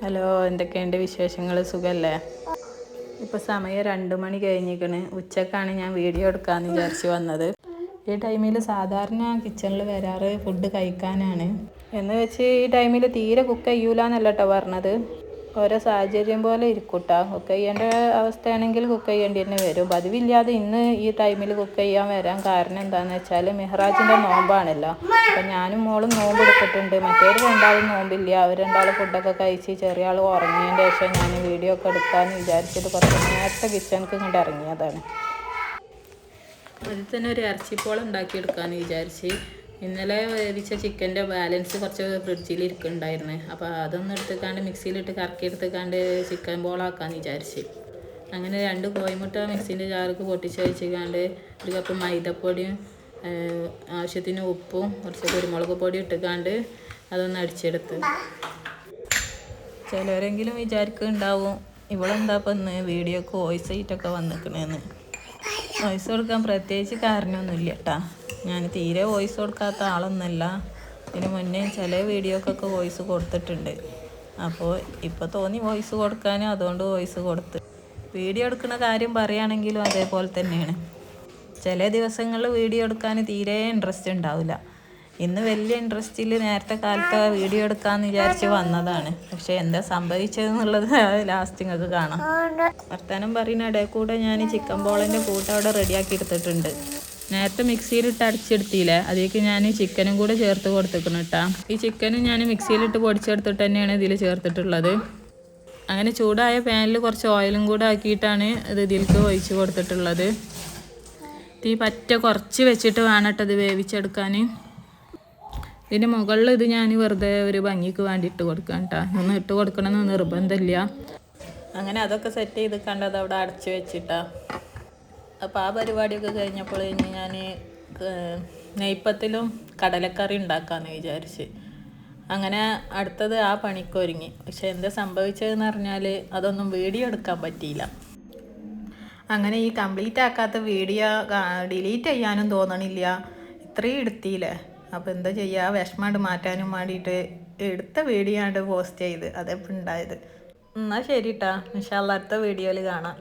Hello എന്തൊക്കെയുണ്ട് വിശേഷങ്ങൾ സുഖല്ലേ? ഇപ്പോൾ സമയം രണ്ട് മണി കഴിഞ്ഞിരിക്കണ്. ഉച്ചക്കാണ് ഞാൻ വീഡിയോ എടുക്കാമെന്ന് വിചാരിച്ച് വന്നത്. ഈ ടൈമിൽ സാധാരണ കിച്ചണിൽ വരാറ് ഫുഡ് കഴിക്കാനാണ്. എന്ന് വെച്ച് ഈ ടൈമിൽ തീരെ കുക്ക് ചെയ്യൂലെന്നല്ല കേട്ടോ പറഞ്ഞത്. ഓരോ സാഹചര്യം പോലെ ഇരിക്കൂട്ടാ. കുക്ക് ചെയ്യേണ്ട അവസ്ഥയാണെങ്കിൽ കുക്ക് ചെയ്യേണ്ടി തന്നെ വരും. പതിവില്ലാതെ ഇന്ന് ഈ ടൈമിൽ കുക്ക് ചെയ്യാൻ വരാൻ കാരണം എന്താണെന്ന് വെച്ചാൽ മെഹ്റാജിന്റെ നോമ്പാണല്ലോ. അപ്പം ഞാനും മോളും നോമ്പ് എടുത്തിട്ടുണ്ട്. മറ്റേത് രണ്ടാളും നോമ്പില്ല. അവർ രണ്ടാൾ ഫുഡൊക്കെ കഴിച്ച് ചെറിയ ആൾ ഉറങ്ങിയതിന്റെ ശേഷം ഞാൻ വീഡിയോ ഒക്കെ എടുക്കാമെന്ന് വിചാരിച്ചിട്ട് കുറച്ച് നേരത്തെ കിച്ചണിക്ക് ഇങ്ങോട്ട് ഇറങ്ങിയതാണ്. അതിൽ തന്നെ ഒരു ഇറച്ചിപ്പോളം ഉണ്ടാക്കിയെടുക്കാമെന്ന് വിചാരിച്ച്. ഇന്നലെ വേവിച്ച ചിക്കന്റെ ബാലൻസ് കുറച്ച് ഫ്രിഡ്ജിൽ ഇരിക്കുന്നുണ്ടായിരുന്നു. അപ്പോൾ അതൊന്നും എടുത്തുക്കാണ്ട് മിക്സിയിലിട്ട് കറക്കി എടുത്തുക്കാണ്ട് ചിക്കൻ ബോളാക്കാമെന്ന് വിചാരിച്ച്. അങ്ങനെ രണ്ട് കോഴിമുട്ട മിക്സിന്റെ ജാർക്ക് പൊട്ടിച്ച് വെച്ചിക്കാണ്ട് ഒരു കപ്പ് മൈദപ്പൊടിയും ആവശ്യത്തിന് ഉപ്പും കുറച്ച് കുരുമുളക് പൊടി ഇട്ടുകാണ്ട് അതൊന്ന് അടിച്ചെടുത്ത്. ചിലരെങ്കിലും വിചാരിക്കുന്നുണ്ടാവും ഇവളെന്താ ഇപ്പം ഇന്ന് വീഡിയോക്ക് വോയിസ് ആയിട്ടൊക്കെ വന്നിക്കണേന്ന് വോയിസ് കൊടുക്കാൻ പ്രത്യേകിച്ച് കാരണമൊന്നുമില്ല കേട്ടാ. ഞാൻ തീരെ വോയിസ് കൊടുക്കാത്ത ആളൊന്നുമല്ല. ഇതിന് മുന്നേ ചില വീഡിയോക്കൊക്കെ വോയിസ് കൊടുത്തിട്ടുണ്ട്. അപ്പോൾ ഇപ്പോൾ തോന്നി വോയിസ് കൊടുക്കാനും അതുകൊണ്ട് വോയിസ് കൊടുത്ത്. വീഡിയോ എടുക്കുന്ന കാര്യം പറയുകയാണെങ്കിലും അതേപോലെ തന്നെയാണ്. ചില ദിവസങ്ങളിൽ വീഡിയോ എടുക്കാൻ തീരെ ഇൻട്രസ്റ്റ് ഉണ്ടാവില്ല. ഇന്ന് വലിയ ഇൻട്രസ്റ്റിൽ നേരത്തെ കാലത്ത് വീഡിയോ എടുക്കാമെന്ന് വിചാരിച്ച് വന്നതാണ്. പക്ഷെ എന്താ സംഭവിച്ചതെന്നുള്ളത് ലാസ്റ്റ് നിങ്ങൾക്ക് കാണാം. വർത്താനം പറയുന്ന ഇടയിൽ കൂടെ ഞാൻ ചിക്കൻ ബോളിന്റെ കൂട്ട് അവിടെ റെഡിയാക്കി എടുത്തിട്ടുണ്ട്. നേരത്തെ മിക്സിയിലിട്ട് അടിച്ചെടുത്തില്ലേ? അതിലേക്ക് ഞാൻ ചിക്കനും കൂടെ ചേർത്ത് കൊടുത്തേക്കണം കേട്ടാ ഈ ചിക്കനും ഞാൻ മിക്സിയിലിട്ട് പൊടിച്ചെടുത്തിട്ട് തന്നെയാണ് ഇതിൽ ചേർത്തിട്ടുള്ളത്. അങ്ങനെ ചൂടായ പാനിൽ കുറച്ച് ഓയിലും കൂടെ ആക്കിയിട്ടാണ് ഇത് ഇതിലേക്ക് ഒഴിച്ച് കൊടുത്തിട്ടുള്ളത്. തീ പറ്റ കുറച്ച് വെച്ചിട്ട് വേണം കേട്ടോ ഇത് വേവിച്ചെടുക്കാൻ ഇതിന്റെ മുകളിൽ ഇത് ഞാൻ വെറുതെ ഒരു ഭംഗിക്ക് വേണ്ടി ഇട്ട് കൊടുക്കാം കേട്ടോ ഒന്ന് ഇട്ട് കൊടുക്കണമെന്ന് നിർബന്ധമില്ല. അങ്ങനെ അതൊക്കെ സെറ്റ് ചെയ്ത് കണ്ടത് അവിടെ അടച്ചു വെച്ചിട്ടാ. അപ്പോൾ ആ പരിപാടിയൊക്കെ കഴിഞ്ഞപ്പോൾ ഇനി ഞാൻ നെയ്പ്പത്തിലും കടലക്കറി ഉണ്ടാക്കാമെന്ന് വിചാരിച്ച്. അങ്ങനെ അടുത്തത് ആ പണിക്കൊരുങ്ങി പക്ഷെ എന്താ സംഭവിച്ചതെന്ന് പറഞ്ഞാൽ അതൊന്നും വീഡിയോ എടുക്കാൻ പറ്റിയില്ല. അങ്ങനെ ഈ കംപ്ലീറ്റ് ആക്കാത്ത വീഡിയോ ഡിലീറ്റ് ചെയ്യാനും തോന്നണില്ല. ഇത്രയും എടുത്തില്ലേ? അപ്പോൾ എന്താ ചെയ്യുക വിഷമാണ്ട് മാറ്റാനും വേണ്ടിയിട്ട് എടുത്ത വീഡിയോ ആണ് പോസ്റ്റ് ചെയ്ത്. അതെപ്പോൾ ഉണ്ടായത്. എന്നാൽ ശരി കേട്ടാ ഇൻഷാല്ല അടുത്ത വീഡിയോയിൽ കാണാം.